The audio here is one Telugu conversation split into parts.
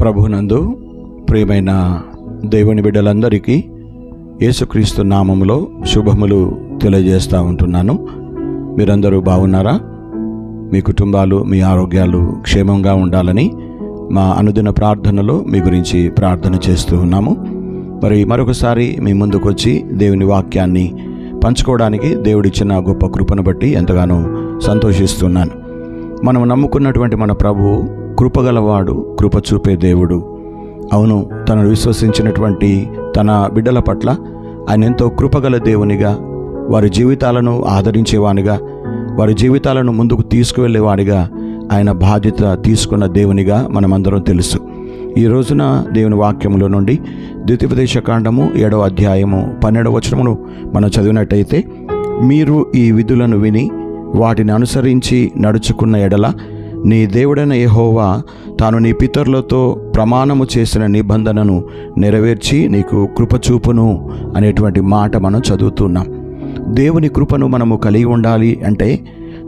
ప్రభునందు ప్రియమైన దేవుని బిడ్డలందరికీ యేసుక్రీస్తు నామములో శుభములు తెలియజేస్తూ ఉంటున్నాను. మీరందరూ బాగున్నారా? మీ కుటుంబాలు మీ ఆరోగ్యాలు క్షేమంగా ఉండాలని మా అనుదిన ప్రార్థనలో మీ గురించి ప్రార్థన చేస్తూ ఉన్నాము. మరి మరొకసారి మీ ముందుకు వచ్చి దేవుని వాక్యాన్ని పంచుకోవడానికి దేవుడిచ్చిన గొప్ప కృపను బట్టి ఎంతగానో సంతోషిస్తున్నాను. మనం నమ్ముకున్నటువంటి మన ప్రభువు కృపగలవాడు కృప చూపే దేవుడు. అవును తనను విశ్వసించినటువంటి తన బిడ్డల పట్ల ఆయన ఎంతో కృపగల దేవునిగా వారి జీవితాలను ఆదరించేవానిగా వారి జీవితాలను ముందుకు తీసుకువెళ్ళేవాడిగా ఆయన బాధ్యత తీసుకున్న దేవునిగా మనమందరం తెలుసు. ఈ రోజున దేవుని వాక్యములో నుండి ద్వితీయోపదేశ కాండము ఏడవ అధ్యాయము పన్నెండవ వచనమును మనం చదివినట్టయితే మీరు ఈ విధులను విని వాటిని అనుసరించి నడుచుకున్న ఎడల నీ దేవుడైన యహోవా తాను నీ పితరులతో ప్రమాణము చేసిన నిబంధనను నెరవేర్చి నీకు కృపచూపును అనేటువంటి మాట మనం చదువుతున్నాం. దేవుని కృపను మనము కలిగి ఉండాలి అంటే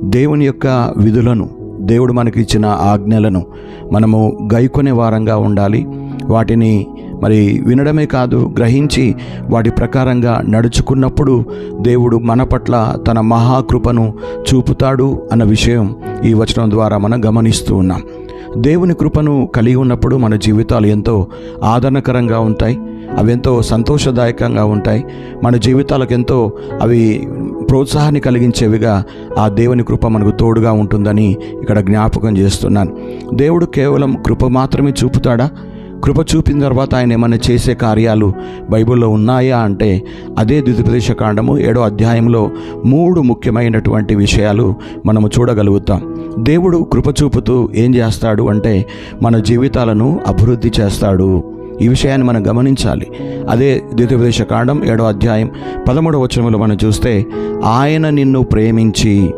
దేవుని యొక్క విధులను దేవుడు మనకి ఇచ్చిన ఆజ్ఞలను మనము గైకొనే వారంగా ఉండాలి. వాటిని మరి వినడమే కాదు గ్రహించి వాటి ప్రకారంగా నడుచుకున్నప్పుడు దేవుడు మన పట్ల తన మహాకృపను చూపుతాడు అన్న విషయం ఈ వచనం ద్వారా మనం గమనిస్తూ ఉన్నాం. దేవుని కృపను కలిగి ఉన్నప్పుడు మన జీవితాలు ఎంతో ఆదరణకరంగా ఉంటాయి. అవి ఎంతో సంతోషదాయకంగా ఉంటాయి. మన జీవితాలకు ఎంతో అవి ప్రోత్సాహాన్ని కలిగించేవిగా ఆ దేవుని కృప మనకు తోడుగా ఉంటుందని ఇక్కడ జ్ఞాపకం చేస్తున్నాను. దేవుడు కేవలం కృప మాత్రమే చూపుతాడా? కృప చూపిన తర్వాత ఆయన ఏమైనా చేసే కార్యాలు బైబిల్లో ఉన్నాయా అంటే అదే ద్వితీయోపదేశ కాండము ఏడో అధ్యాయంలో మూడు ముఖ్యమైనటువంటి విషయాలు మనము చూడగలుగుతాం. దేవుడు కృప చూపుతూ ఏం చేస్తాడు అంటే మన జీవితాలను అభివృద్ధి చేస్తాడు. ఈ విషయాన్ని మనం గమనించాలి. అదే ద్వితీయోపదేశ కాండం ఏడో అధ్యాయం పదమూడవ వచనంలో మనం చూస్తే ఆయన నిన్ను ప్రేమించి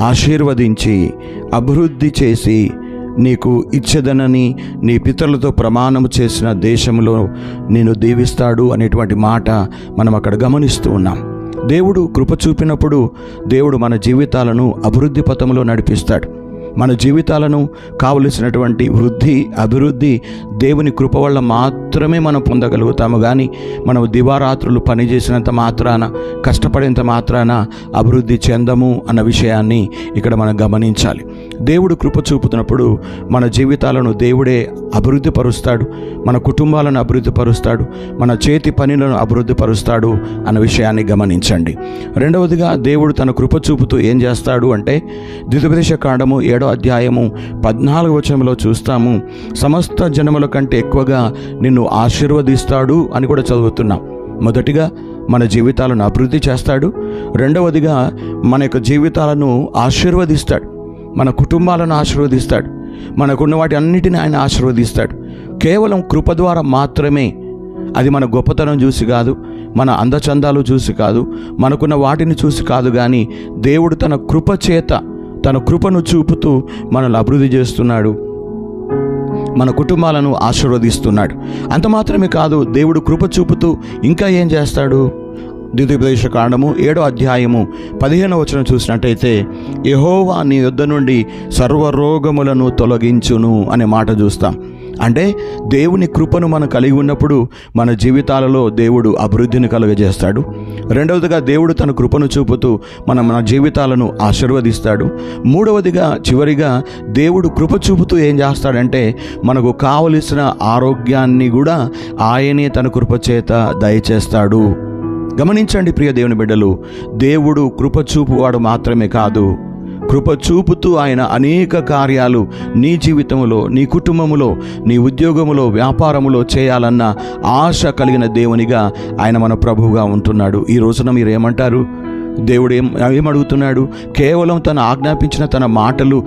ఆశీర్వదించి అభివృద్ధి చేసి నీకు ఇచ్చదనని నీ పితరులతో ప్రమాణము చేసిన దేశంలో నేను దీవిస్తాడు అనేటువంటి మాట మనం అక్కడ గమనిస్తూ ఉన్నాం. దేవుడు కృప చూపినప్పుడు దేవుడు మన జీవితాలను అభివృద్ధి పథంలో నడిపిస్తాడు. మన జీవితాలను కావలసినటువంటి వృద్ధి అభివృద్ధి దేవుని కృప వల్ల మాత్రమే మనం పొందగలుగుతాము. కానీ మనం దివారాత్రులు పనిచేసినంత మాత్రాన కష్టపడేంత మాత్రాన అభివృద్ధి చెందము అన్న విషయాన్ని ఇక్కడ మనం గమనించాలి. దేవుడు కృప చూపుతున్నప్పుడు మన జీవితాలను దేవుడే అభివృద్ధి పరుస్తాడు మన కుటుంబాలను అభివృద్ధి పరుస్తాడు మన చేతి పనులను అభివృద్ధి పరుస్తాడు అన్న విషయాన్ని గమనించండి. రెండవదిగా దేవుడు తన కృప చూపుతూ ఏం చేస్తాడు అంటే ద్వితపదేశ కాండము ఏడో అధ్యాయము పద్నాలుగు వచనంలో చూస్తాము సమస్త జనముల కంటే ఎక్కువగా నిన్ను ఆశీర్వదిస్తాడు అని కూడా చదువుతున్నాం. మొదటిగా మన జీవితాలను అభివృద్ధి చేస్తాడు రెండవదిగా మన యొక్క జీవితాలను ఆశీర్వదిస్తాడు. మన కుటుంబాలను ఆశీర్వదిస్తాడు. మనకున్న వాటి అన్నిటిని ఆయన ఆశీర్వదిస్తాడు. కేవలం కృప ద్వారా మాత్రమే అది మన గొప్పతనం చూసి కాదు మన అందచందాలు చూసి కాదు మనకున్న వాటిని చూసి కాదు కానీ దేవుడు తన కృప చేత తన కృపను చూపుతూ మనల్ని అభివృద్ధి చేస్తున్నాడు. మన కుటుంబాలను ఆశీర్వదిస్తున్నాడు. అంత మాత్రమే కాదు దేవుడు కృప చూపుతూ ఇంకా ఏం చేస్తాడు? ద్వితీయోపదేశ కాండము ఏడో అధ్యాయము పదిహేను వచనం చూసినట్టయితే యహోవా నీ యుద్ధ నుండి సర్వరోగములను తొలగించును అనే మాట చూస్తాం. అంటే దేవుని కృపను మనం కలిగి ఉన్నప్పుడు మన జీవితాలలో దేవుడు అభివృద్ధిని కలుగజేస్తాడు. రెండవదిగా దేవుడు తన కృపను చూపుతూ మన మన జీవితాలను ఆశీర్వదిస్తాడు. మూడవదిగా చివరిగా దేవుడు కృప చూపుతూ ఏం చేస్తాడంటే మనకు కావలసిన ఆరోగ్యాన్ని కూడా ఆయనే తన కృప చేత దయచేస్తాడు. గమనించండి ప్రియ దేవుని బిడ్డలు దేవుడు కృపచూపువాడు మాత్రమే కాదు. కృప చూపుతూ ఆయన అనేక కార్యాలు నీ జీవితంలో నీ కుటుంబములో నీ ఉద్యోగములో వ్యాపారములో చేయాలన్న ఆశ కలిగిన దేవునిగా ఆయన మన ప్రభువుగా ఉంటున్నాడు. ఈ రోజున మీరు ఏమంటారు దేవుడు ఏం ఏమడుగుతున్నాడు? కేవలం తను ఆజ్ఞాపించిన తన మాటలు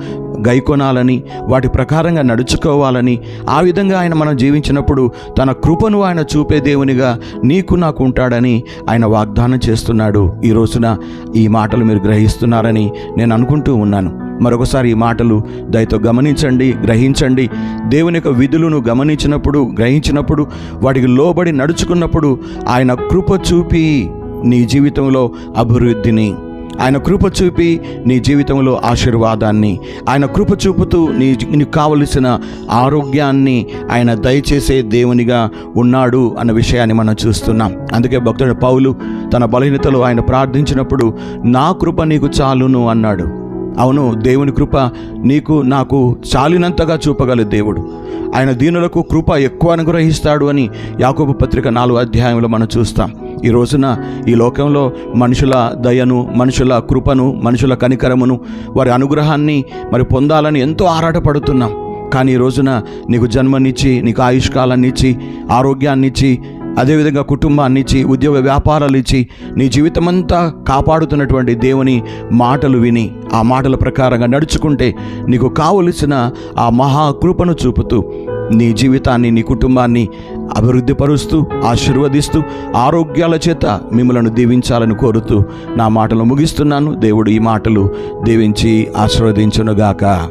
గైకొనాలని వాటి ప్రకారంగా నడుచుకోవాలని ఆ విధంగా ఆయన మనం జీవించినప్పుడు తన కృపను ఆయన చూపే దేవునిగా నీకు నాకు ఉంటాడని ఆయన వాగ్దానం చేస్తున్నాడు. ఈ రోజున ఈ మాటలు మీరు గ్రహిస్తున్నారని నేను అనుకుంటూ ఉన్నాను. మరొకసారి ఈ మాటలు దయతో గమనించండి గ్రహించండి. దేవుని యొక్క విధులను గమనించినప్పుడు గ్రహించినప్పుడు వాటికి లోబడి నడుచుకున్నప్పుడు ఆయన కృప చూపి నీ జీవితంలో అభివృద్ధిని ఆయన కృప చూపి నీ జీవితంలో ఆశీర్వాదాన్ని ఆయన కృప చూపుతూ నీ నీకు కావలసిన ఆరోగ్యాన్ని ఆయన దయచేసే దేవునిగా ఉన్నాడు అన్న విషయాన్ని మనం చూస్తున్నాం. అందుకే భక్తుడు పౌలు తన బలహీనతలో ఆయన ప్రార్థించినప్పుడు నా కృప నీకు చాలును అన్నాడు. అవును దేవుని కృప నీకు నాకు చాలినంతగా చూపగల దేవుడు. ఆయన దీనులకు కృప ఎక్కువ అనుగ్రహిస్తాడు అని యాకోబు పత్రిక నాలుగు అధ్యాయంలో మనం చూస్తాం. ఈ రోజున ఈ లోకంలో మనుషుల దయను మనుషుల కృపను మనుషుల కనికరమును వారి అనుగ్రహాన్ని మరి పొందాలని ఎంతో ఆరాటపడుతున్నాం. కానీ ఈ రోజున నీకు జన్మనిచ్చి నీకు ఆయుష్కాలాన్ని ఇచ్చి ఆరోగ్యాన్ని ఇచ్చి అదేవిధంగా కుటుంబాన్ని ఇచ్చి ఉద్యోగ వ్యాపారాలు ఇచ్చి నీ జీవితమంతా కాపాడుతున్నటువంటి దేవుని మాటలు విని ఆ మాటల ప్రకారంగా నడుచుకుంటే నీకు కావలసిన ఆ మహాకృపను చూపుతూ నీ జీవితాన్ని నీ కుటుంబాన్ని అభివృద్ధిపరుస్తూ ఆశీర్వదిస్తూ ఆరోగ్యాల చేత మిమ్మలను దీవించాలని కోరుతూ నా మాటలు ముగిస్తున్నాను. దేవుడు ఈ మాటలు దీవించి ఆశీర్వదించునుగాక.